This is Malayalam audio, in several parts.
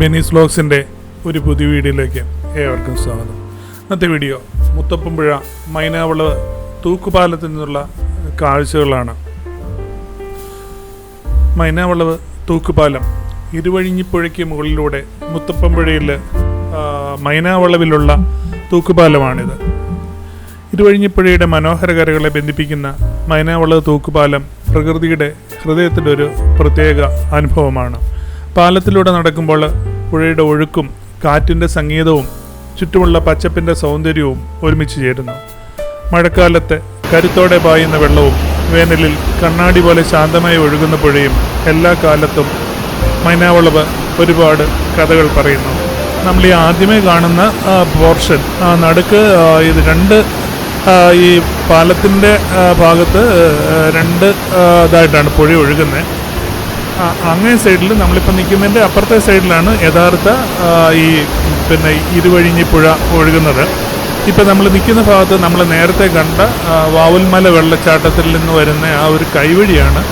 ബെനീസ് വ്ലോഗ്സിന്റെ ഒരു പുതിയ വീഡിയോയിലേക്ക് ഏവർക്കും സ്വാഗതം. ഇന്നത്തെ വീഡിയോ മുത്തപ്പുമ്പുഴ മൈനാവളവ് തൂക്കുപാലത്തിൽ നിന്നുള്ള കാഴ്ചകളാണ്. മൈനാവളവ് തൂക്കുപാലം ഇരുവഴിഞ്ഞിപ്പുഴയ്ക്ക് മുകളിലൂടെ മുത്തപ്പമ്പുഴയിൽ ആ, മൈനാവളവിലുള്ള തൂക്കുപാലമാണിത്. ഇരുവഴിഞ്ഞിപ്പുഴയുടെ മനോഹര കരകളെ ബന്ധിപ്പിക്കുന്ന മൈനാവളവ് തൂക്കുപാലം പ്രകൃതിയുടെ ഹൃദയത്തിന്റെ ഒരു പ്രത്യേക അനുഭവമാണ്. പാലത്തിലൂടെ നടക്കുമ്പോൾ പുഴയുടെ ഒഴുക്കും കാറ്റിന്റെ സംഗീതവും ചുറ്റുമുള്ള പച്ചപ്പിന്റെ സൗന്ദര്യവും ഒരുമിച്ച് ചേരുന്നു. മഴക്കാലത്ത് കരുത്തോടെ പായുന്ന വെള്ളവും വേനലിൽ കണ്ണാടി പോലെ ശാന്തമായി ഒഴുകുന്ന പുഴയും എല്ലാ കാലത്തും മൈനാവളവ് ഒരുപാട് കഥകൾ പറയുന്നു. നമ്മൾ ഈ ആദ്യമേ കാണുന്ന പോർഷൻ നടുക്ക് ഇത് രണ്ട് ഈ പാലത്തിന്റെ ഭാഗത്ത് രണ്ട് ഇതായിട്ടാണ് പുഴ ഒഴുകുന്നത്. അങ്ങേ സൈഡിൽ നമ്മളിപ്പോൾ നിൽക്കുന്നതിന്റെ അപ്പുറത്തെ സൈഡിലാണ് യഥാർത്ഥ ഈ പിന്നെ ഇരുവഴിഞ്ഞി പുഴ ഒഴുകുന്നത്. ഇപ്പം നമ്മൾ നിൽക്കുന്ന ഭാഗത്ത് നമ്മൾ നേരത്തെ കണ്ട വാവുൽമല വെള്ളച്ചാട്ടത്തിൽ നിന്ന് വരുന്ന ആ ഒരു കൈവഴിയാണ്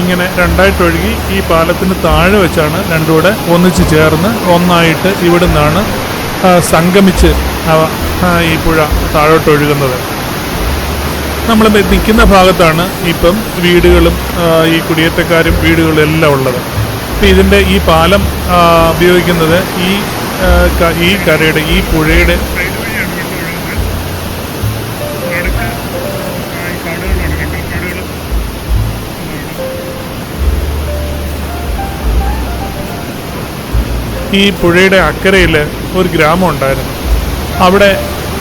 ഇങ്ങനെ രണ്ടായിട്ട് ഒഴുകി ഈ പാലത്തിന് താഴെ വെച്ചാണ് രണ്ടുകൂടെ ഒന്നിച്ച് ചേർന്ന് ഒന്നായിട്ട് ഇവിടുന്നാണ് സംഗമിച്ച് ഈ പുഴ താഴോട്ട് ഒഴുകുന്നത്. നമ്മൾ നിൽക്കുന്ന ഭാഗത്താണ് ഇപ്പം വീടുകളും ഈ കുടിയേറ്റക്കാരും വീടുകളും എല്ലാം ഉള്ളത്. അപ്പം ഇതിന്റെ ഈ പാലം ഉപയോഗിക്കുന്നത് ഈ ഈ കരയുടെ ഈ പുഴയുടെ ഈ പുഴയുടെ അക്കരയിൽ ഒരു ഗ്രാമം ഉണ്ടായിരുന്നു. അവിടെ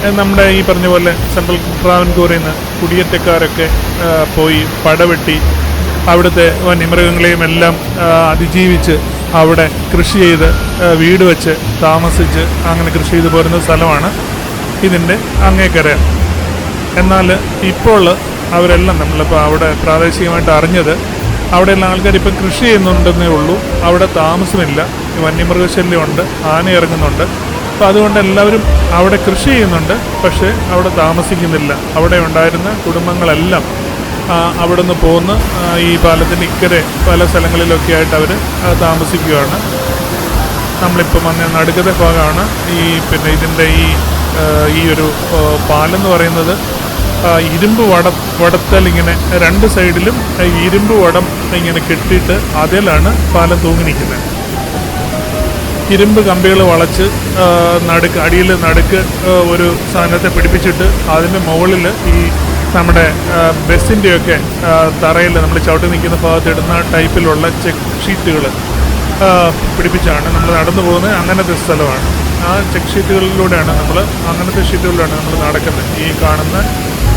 നമ്മുടെ ഈ പറഞ്ഞ പോലെ സെൻട്രൽ ട്രാവൻകൂറിൽ നിന്ന് കുടിയേറ്റക്കാരൊക്കെ പോയി പടവെട്ടി അവിടുത്തെ വന്യമൃഗങ്ങളെയും എല്ലാം അതിജീവിച്ച് അവിടെ കൃഷി ചെയ്ത് വീട് വെച്ച് താമസിച്ച് അങ്ങനെ കൃഷി ചെയ്ത് പോരുന്ന സ്ഥലമാണ് ഇതിന്റെ അങ്ങേക്കര. എന്നാൽ ഇപ്പോൾ അവരെല്ലാം നമ്മളിപ്പോൾ അവിടെ പ്രാദേശികമായിട്ട് അറിഞ്ഞത് അവിടെയുള്ള ആൾക്കാർ ഇപ്പം കൃഷി ചെയ്യുന്നുണ്ടെന്നേ ഉള്ളൂ. അവിടെ താമസമില്ല. വന്യമൃഗശല്യമുണ്ട് ആന ഇറങ്ങുന്നുണ്ട്. അപ്പോൾ അതുകൊണ്ട് എല്ലാവരും അവിടെ കൃഷി ചെയ്യുന്നുണ്ട് പക്ഷേ അവിടെ താമസിക്കുന്നില്ല. അവിടെ ഉണ്ടായിരുന്ന കുടുംബങ്ങളെല്ലാം അവിടെ നിന്ന് പോകുന്ന ഈ പാലത്തിന്റെ ഇക്കരെ പല സ്ഥലങ്ങളിലൊക്കെ ആയിട്ട് അവർ താമസിക്കുകയാണ് നമ്മളിപ്പം വന്ന നടുക്കത്തെ ഭാഗമാണ്. ഈ പിന്നെ ഇതിന്റെ ഈ ഈ ഒരു പാലെന്ന് പറയുന്നത് ഇരുമ്പ് വട വടത്തൽ ഇങ്ങനെ രണ്ട് സൈഡിലും ഇരുമ്പ് വടം ഇങ്ങനെ കെട്ടിയിട്ട് അതിലാണ് പാലം തൂങ്ങി നിൽക്കുന്നത്. ഇരുമ്പ് കമ്പികൾ വളച്ച് നടുക്ക് അടിയിൽ നടുക്ക് ഒരു സാധനത്തെ പിടിപ്പിച്ചിട്ട് അതിന്റെ മുകളിൽ ഈ നമ്മുടെ ബസ്സിന്റെയൊക്കെ തറയിൽ നമ്മൾ ചവിട്ടി നിൽക്കുന്ന ഭാഗത്ത് ഇടുന്ന ടൈപ്പിലുള്ള ചെക്ക് ഷീറ്റുകൾ പിടിപ്പിച്ചാണ് നമ്മൾ നടന്നു പോകുന്നത്. അങ്ങനത്തെ സ്ഥലമാണ്. ആ ചെക്ക് ഷീറ്റുകളിലൂടെയാണ് നമ്മൾ അങ്ങനത്തെ ഷീറ്റുകളിലാണ് നമ്മൾ നടക്കുന്നത്. ഈ കാണുന്ന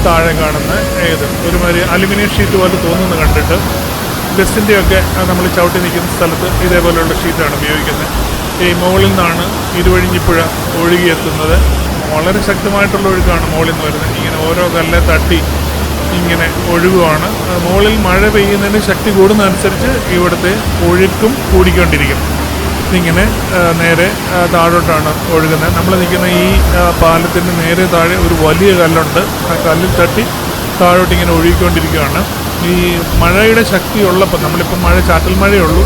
താഴെ കാണുന്ന ഏത് ഒരുമാതിരി അലുമിനിയം ഷീറ്റ് പോലെ തോന്നുന്നത് കണ്ടിട്ട് ബസ്സിന്റെയൊക്കെ നമ്മൾ ചവിട്ടി നിൽക്കുന്ന സ്ഥലത്ത് ഇതേപോലെയുള്ള ഷീറ്റാണ് ഉപയോഗിക്കുന്നത്. മുകളിൽ നിന്നാണ് ഇരുവഴിഞ്ഞിപ്പുഴ ഒഴുകിയെത്തുന്നത്. വളരെ ശക്തമായിട്ടുള്ള ഒഴുക്കാണ് മുകളിൽ നിന്ന് വരുന്നത്. ഇങ്ങനെ ഓരോ കല്ലെ തട്ടി ഇങ്ങനെ ഒഴുകുവാണ്. മുകളിൽ മഴ പെയ്യുന്നതിന് ശക്തി കൂടുന്നതനുസരിച്ച് ഇവിടുത്തെ ഒഴുക്കും കൂടിക്കൊണ്ടിരിക്കും. ഇങ്ങനെ നേരെ താഴോട്ടാണ് ഒഴുകുന്നത്. നമ്മൾ നിൽക്കുന്ന ഈ പാലത്തിന് നേരെ താഴെ ഒരു വലിയ കല്ലുണ്ട്. ആ കല്ലിൽ തട്ടി താഴോട്ട് ഇങ്ങനെ ഒഴുകിക്കൊണ്ടിരിക്കുകയാണ്. ഈ മഴയുടെ ശക്തി ഉള്ളപ്പോൾ നമ്മളിപ്പോൾ മഴ ചാറ്റൽ മഴയുള്ളൂ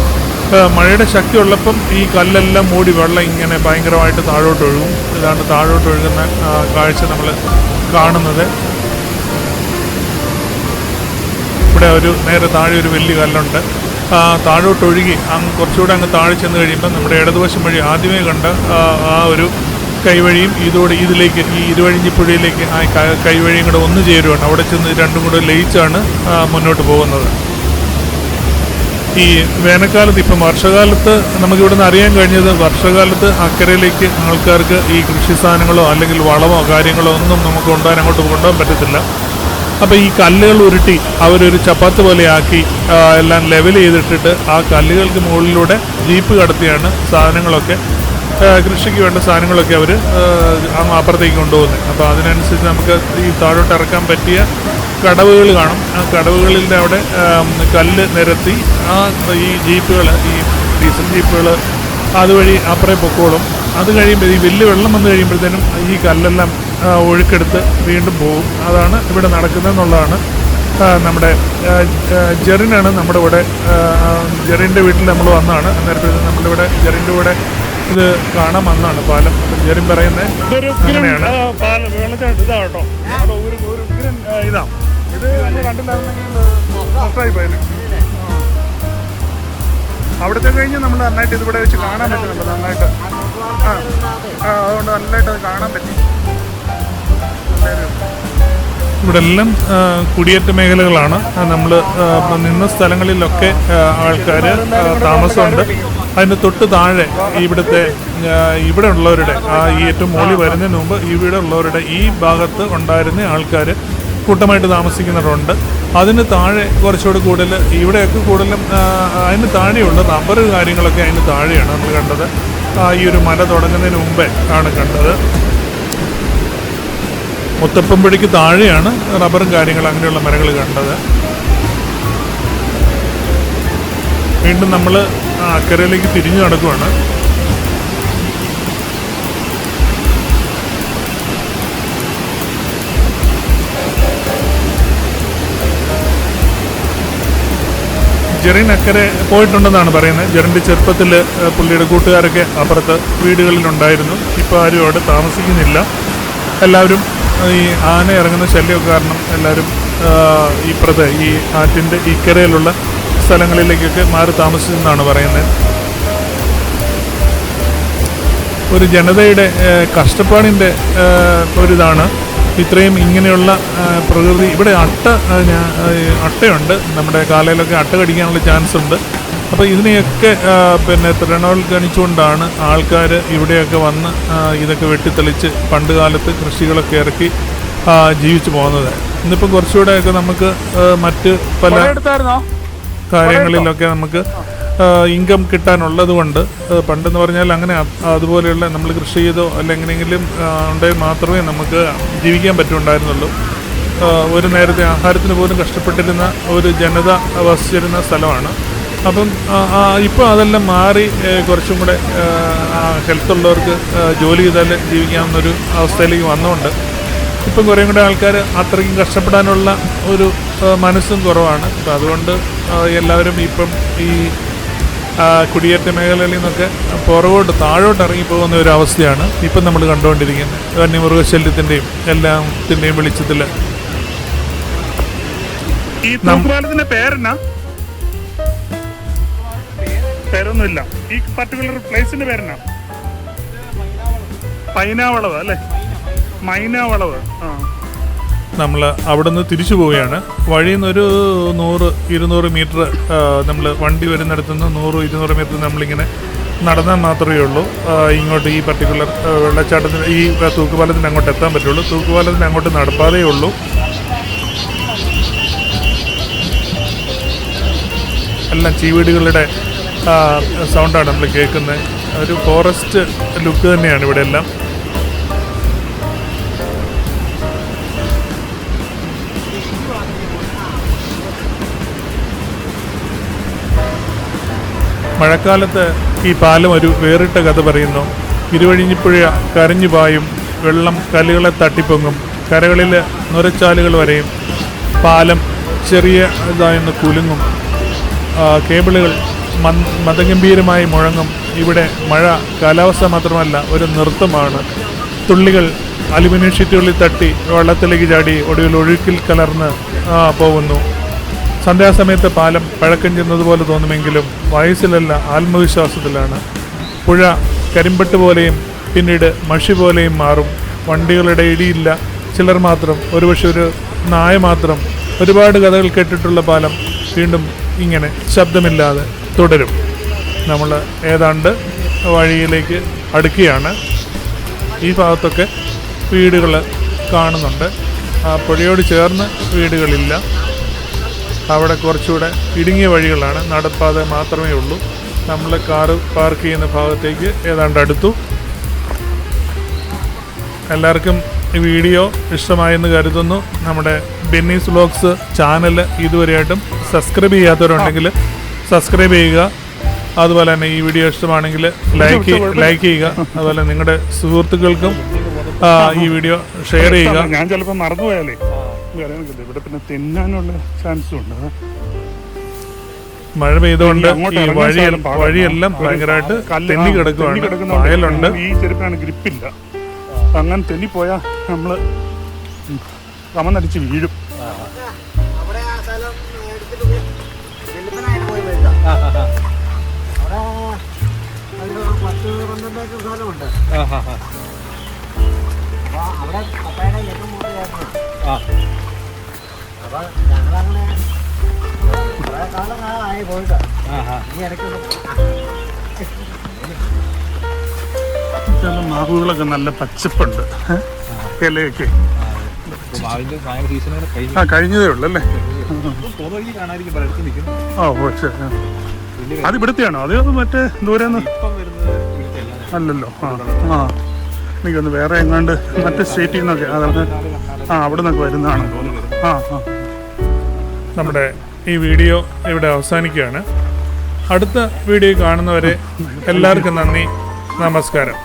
മഴയുടെ ശക്തി ഉള്ളപ്പം ഈ കല്ലെല്ലാം മൂടി വെള്ളം ഇങ്ങനെ ഭയങ്കരമായിട്ട് താഴോട്ട് ഒഴുകും. ഇതാണ് താഴോട്ട് ഒഴുകുന്ന കാഴ്ച നമ്മൾ കാണുന്നത്. ഇവിടെ ഒരു നേരെ താഴെ ഒരു വലിയ കല്ലുണ്ട്. താഴോട്ട് ഒഴുകി അങ്ങ് കുറച്ചുകൂടെ അങ്ങ് താഴെ ചെന്ന് കഴിയുമ്പോൾ നമ്മുടെ ഇടതുവശം വഴി ആദ്യമേ കണ്ട ആ ഒരു കൈവഴിയും ഇതോടെ ഇതിലേക്ക് ഈ ഇരുവഴിഞ്ഞിപ്പുഴയിലേക്ക് ആ കൈവഴിയും കൂടെ ഒന്ന് ചേരുവാണ്. അവിടെ ചെന്ന് രണ്ടും കൂടെ ലയിച്ചാണ് മുന്നോട്ട് പോകുന്നത്. ഈ വേനൽക്കാലത്ത് ഇപ്പം വർഷകാലത്ത് നമുക്കിവിടുന്ന് അറിയാൻ കഴിഞ്ഞത് വർഷകാലത്ത് അക്കരയിലേക്ക് ആൾക്കാർക്ക് ഈ കൃഷി സാധനങ്ങളോ അല്ലെങ്കിൽ വളമോ കാര്യങ്ങളോ ഒന്നും നമുക്ക് കൊണ്ടുപോകാൻ അങ്ങോട്ട് കൊണ്ടുപോകാൻ പറ്റത്തില്ല. അപ്പോൾ ഈ കല്ലുകൾ ഉരുട്ടി അവരൊരു ചപ്പാത്ത് പോലെയാക്കി എല്ലാം ലെവൽ ചെയ്തിട്ടിട്ട് ആ കല്ലുകൾക്ക് മുകളിലൂടെ ജീപ്പ് കടത്തിയാണ് സാധനങ്ങളൊക്കെ കൃഷിക്ക് വേണ്ട സാധനങ്ങളൊക്കെ അവർ അപ്പുറത്തേക്ക് കൊണ്ടുപോകുന്നത്. അപ്പോൾ അതിനനുസരിച്ച് നമുക്ക് ഈ താഴോട്ട് ഇറക്കാൻ പറ്റിയ കടവുകൾ കാണും. ആ കടവുകളിന്റെ അവിടെ കല്ല് നിരത്തി ആ ഈ ജീപ്പുകൾ ഈ ഡീസൽ ജീപ്പുകൾ അതുവഴി അപ്പുറേ പൊക്കോളും. അത് കഴിയുമ്പോൾ ഈ വലിയ വെള്ളം വന്നു കഴിയുമ്പോഴത്തേനും ഈ കല്ലെല്ലാം ഒഴുക്കെടുത്ത് വീണ്ടും പോകും. അതാണ് ഇവിടെ നടക്കുന്നതെന്നുള്ളതാണ് നമ്മുടെ ജെറിനാണ് നമ്മുടെ ഇവിടെ ജെറിന്റെ വീട്ടിൽ നമ്മൾ വന്നതാണ്. അന്നേരത്തെ ഇവിടെ ജെറിന്റെ കൂടെ ഇത് കാണാൻ വന്നതാണ് പാലം. അപ്പം ജെറിൻ പറയുന്നത് അങ്ങനെയാണ്. ഇതാണ് കേട്ടോ. ഇതാ. ഇത് കണ്ടില്ലായിരുന്നെങ്കിൽ അവിടുത്തെ കഴിഞ്ഞ് നമ്മൾ നന്നായിട്ട് ഇതിവിടെ വെച്ച് കാണാൻ പറ്റുന്നുണ്ട് നന്നായിട്ട്. ആ. ആ, അതുകൊണ്ട് നല്ലതായിട്ട് അത് കാണാൻ പറ്റി. ഇവിടെ എല്ലാം കുടിയേറ്റ മേഖലകളാണ്. നമ്മൾ നിന്ന സ്ഥലങ്ങളിലൊക്കെ ആൾക്കാർ താമസമുണ്ട്. അതിന് തൊട്ട് താഴെ ഇവിടുത്തെ ഇവിടെ ഉള്ളവരുടെ ഈ ഏറ്റവും മോളി വരുന്നതിന് മുമ്പ് ഇവിടെ ഉള്ളവരുടെ ഈ ഭാഗത്ത് ഉണ്ടായിരുന്ന ആൾക്കാർ കൂട്ടമായിട്ട് താമസിക്കുന്നവരുണ്ട്. അതിന് താഴെ കുറച്ചുകൂടി കൂടുതൽ ഇവിടെയൊക്കെ കൂടുതലും അതിന് താഴെയുള്ള റബ്ബർ കാര്യങ്ങളൊക്കെ അതിന് താഴെയാണ് നമ്മൾ കണ്ടത്. ഈ ഒരു മല തുടങ്ങുന്നതിന് മുമ്പേ ആണ് കണ്ടത്. മുത്തപ്പമ്പുഴയ്ക്ക് താഴെയാണ് റബ്ബറും കാര്യങ്ങൾ അങ്ങനെയുള്ള മരങ്ങൾ കണ്ടത്. വീണ്ടും നമ്മൾ അക്കരയിലേക്ക് തിരിഞ്ഞു നടക്കുവാണ്. ജെറിൻ അക്കരെ പോയിട്ടുണ്ടെന്നാണ് പറയുന്നത്. ജെറിന്റെ ചെറുപ്പത്തിൽ പുള്ളിയുടെ കൂട്ടുകാരൊക്കെ അപ്പുറത്ത് വീടുകളിലുണ്ടായിരുന്നു. ഇപ്പോൾ ആരും അവിടെ താമസിക്കുന്നില്ല. എല്ലാവരും ഈ ആന ഇറങ്ങുന്ന ശല്യം കാരണം എല്ലാവരും ഈ ഇപ്പുറത്തെ ഈ ആറ്റിന്റെ ഇക്കരയിലുള്ള സ്ഥലങ്ങളിലേക്കൊക്കെ മാറി താമസിച്ചെന്നാണ് പറയുന്നത്. ഒരു ജനതയുടെ കഷ്ടപ്പാടിന്റെ ഒരിതാണ് ഇത്രയും ഇങ്ങനെയുള്ള പ്രകൃതി. ഇവിടെ അട്ട അട്ടയുണ്ട്. നമ്മുടെ കാലയിലൊക്കെ അട്ട കടിക്കാനുള്ള ചാൻസ് ഉണ്ട് അപ്പോൾ ഇതിനെയൊക്കെ പിന്നെ തൃണവൽഗണിച്ചുകൊണ്ടാണ് ആൾക്കാർ ഇവിടെയൊക്കെ വന്ന് ഇതൊക്കെ വെട്ടിത്തെളിച്ച് പണ്ട് കാലത്ത് കൃഷികളൊക്കെ ഇറക്കി ജീവിച്ചു പോകുന്നത്. ഇന്നിപ്പം കുറച്ചുകൂടെയൊക്കെ നമുക്ക് മറ്റ് പല കാര്യങ്ങളിലൊക്കെ നമുക്ക് ഇൻകം കിട്ടാനുള്ളത് കൊണ്ട് പണ്ടെന്ന് പറഞ്ഞാൽ അങ്ങനെ അതുപോലെയുള്ള നമ്മൾ കൃഷി ചെയ്തോ അല്ലെങ്കിൽ എങ്ങനെയെങ്കിലും ഉണ്ടെങ്കിൽ മാത്രമേ നമുക്ക് ജീവിക്കാൻ പറ്റുണ്ടായിരുന്നുള്ളൂ. ഒരു നേരത്തെ ആഹാരത്തിന് പോലും കഷ്ടപ്പെട്ടിരുന്ന ഒരു ജനത വസിച്ചിരുന്ന സ്ഥലമാണ്. അപ്പം ഇപ്പോൾ അതെല്ലാം മാറി കുറച്ചും കൂടെ ഹെൽത്തുള്ളവർക്ക് ജോലി ചെയ്താൽ ജീവിക്കാവുന്നൊരു അവസ്ഥയിലേക്ക് വന്നുകൊണ്ട് ഇപ്പം കുറേ കൂടെ ആൾക്കാർ അത്രയ്ക്കും കഷ്ടപ്പെടാനുള്ള ഒരു മനസ്സും കുറവാണ്. അപ്പം അതുകൊണ്ട് എല്ലാവരും ഇപ്പം ഈ കുടിയേറ്റ മേഖലയിൽ നിന്നൊക്കെ പുറകോട്ട് താഴോട്ട് ഇറങ്ങിപ്പോകുന്ന ഒരു അവസ്ഥയാണ് ഇപ്പം നമ്മൾ കണ്ടുകൊണ്ടിരിക്കുന്നത്. വന്യമൃഗശല്യത്തിന്റെയും എല്ലാത്തിന്റെയും വെളിച്ചത്തിൽ. ഈ തൂക്കുപാലത്തിന്റെ പേരെന്നാ? പേരൊന്നുമില്ല. ഈ പർട്ടിക്കുലർ പ്ലേസിന്റെ പേരെന്നാ? പൈനാവളവ് അല്ലേ? മൈനാവളവ് ആ. നമ്മൾ അവിടെ നിന്ന് തിരിച്ചു പോവുകയാണ്. വഴിയിൽ ഒരു നൂറ് ഇരുന്നൂറ് മീറ്റർ നമ്മൾ വണ്ടി വരുന്നിടത്തു നിന്ന് നൂറ് ഇരുന്നൂറ് മീറ്റർ നമ്മളിങ്ങനെ നടന്നാൽ മാത്രമേ ഉള്ളൂ. ഇങ്ങോട്ട് ഈ പർട്ടിക്കുലർ വെള്ളച്ചാട്ടത്തിന് ഈ തൂക്കുപാലത്തിന് അങ്ങോട്ട് എത്താൻ പറ്റുള്ളൂ. തൂക്കുപാലത്തിന് അങ്ങോട്ട് നടപ്പാതേ ഉള്ളൂ. എല്ലാം ചീവീടുകളുടെ സൗണ്ടാണ് നമ്മൾ കേൾക്കുന്നത്. ഒരു ഫോറസ്റ്റ് ലുക്ക് തന്നെയാണ് ഇവിടെ എല്ലാം. മഴക്കാലത്ത് ഈ പാലം ഒരു വേറിട്ട കഥ പറയുന്നു. ഇരുവഴിഞ്ഞിപ്പുഴ കരഞ്ഞു പായും വെള്ളം കല്ലുകളെ തട്ടിപ്പൊങ്ങും കരകളിൽ നുരച്ചാലുകൾ വരെയും. പാലം ചെറിയ ഇതായെന്ന് കുലുങ്ങും. കേബിളുകൾ മതഗംഭീരമായി മുഴങ്ങും. ഇവിടെ മഴ കാലാവസ്ഥ മാത്രമല്ല ഒരു നൃത്തമാണ്. തുള്ളികൾ അലുമിനിയം ഷീറ്റുകളിൽ തട്ടി വെള്ളത്തിലേക്ക് ചാടി ഒടുവിൽ ഒഴുക്കിൽ കലർന്ന് പോകുന്നു. സന്ധ്യാസമയത്ത് പാലം പഴക്കം ചെന്നതുപോലെ തോന്നുമെങ്കിലും വയസ്സിലല്ല ആത്മവിശ്വാസത്തിലാണ്. പുഴ കരിമ്പട്ട് പോലെയും പിന്നീട് മഷി പോലെയും മാറും. വണ്ടികളുടെ ഇടിയില്ല. ചിലർ മാത്രം ഒരുപക്ഷെ ഒരു നായ മാത്രം. ഒരുപാട് കഥകൾ കേട്ടിട്ടുള്ള പാലം വീണ്ടും ഇങ്ങനെ ശബ്ദമില്ലാതെ തുടരും. നമ്മൾ ഏതാണ്ട് വഴിയിലേക്ക് അടുക്കുകയാണ്. ഈ ഭാഗത്തൊക്കെ വീടുകൾ കാണുന്നുണ്ട്. ആ പുഴയോട് ചേർന്ന് വീടുകളില്ല. അവിടെ കുറച്ചുകൂടെ ഇടുങ്ങിയ വഴികളാണ്. നടപ്പാത മാത്രമേ ഉള്ളൂ. നമ്മൾ കാറ് പാർക്ക് ചെയ്യുന്ന ഭാഗത്തേക്ക് ഏതാണ്ട് അടുത്തു. എല്ലാവർക്കും ഈ വീഡിയോ ഇഷ്ടമായെന്ന് കരുതുന്നു. നമ്മുടെ ബെന്നീസ് വ്ലോഗ്സ് ചാനൽ ഇതുവരെയായിട്ടും സബ്സ്ക്രൈബ് ചെയ്യാത്തവരുണ്ടെങ്കിൽ സബ്സ്ക്രൈബ് ചെയ്യുക. അതുപോലെ തന്നെ ഈ വീഡിയോ ഇഷ്ടമാണെങ്കിൽ ലൈക്ക് ലൈക്ക് ചെയ്യുക. അതുപോലെ നിങ്ങളുടെ സുഹൃത്തുക്കൾക്കും ഈ വീഡിയോ ഷെയർ ചെയ്യുക. ഞാൻ ചിലപ്പോൾ മറന്നുപോയാലേ. അറിയാൻ ഇവിടെ പിന്നെ തിന്നാനുള്ള ചാൻസും ഉണ്ട്. മഴ പെയ്തുകൊണ്ട് ഈ. വഴിയെല്ലാം ഒരു ഭയങ്കരമായിട്ട് തെന്നി കിടക്കുകയാണ് വയലുണ്ട്. ഈ ചെരുപ്പാണ് ഗ്രിപ്പില്ല. അങ്ങനെ തെന്നിപ്പോയാൽ നമ്മൾ കമന്നടിച്ച് വീഴും. അവിടെ ആ. മാവുകളൊക്കെ നല്ല പച്ചപ്പുണ്ട്? ഇലയൊക്കെ. ആ കഴിഞ്ഞതേ ഉള്ളു അല്ലേ? ഓ പക്ഷേ അത് ഇവിടുത്തെയാണോ? അത് മറ്റേ ദൂരെന്ന്? അല്ലല്ലോ. ആ ആ. എനിക്കൊന്ന് വേറെ എങ്ങാണ്ട് മറ്റേ സ്റ്റേറ്റിൽ നിന്നൊക്കെ അതായത് ആ അവിടെ നിന്നൊക്കെ വരുന്നതാണ് ആ ആ. നമ്മുടെ ഈ വീഡിയോ ഇവിടെ അവസാനിക്കുകയാണ്. അടുത്ത വീഡിയോ കാണുന്നവരെ എല്ലാവർക്കും നന്ദി. നമസ്കാരം.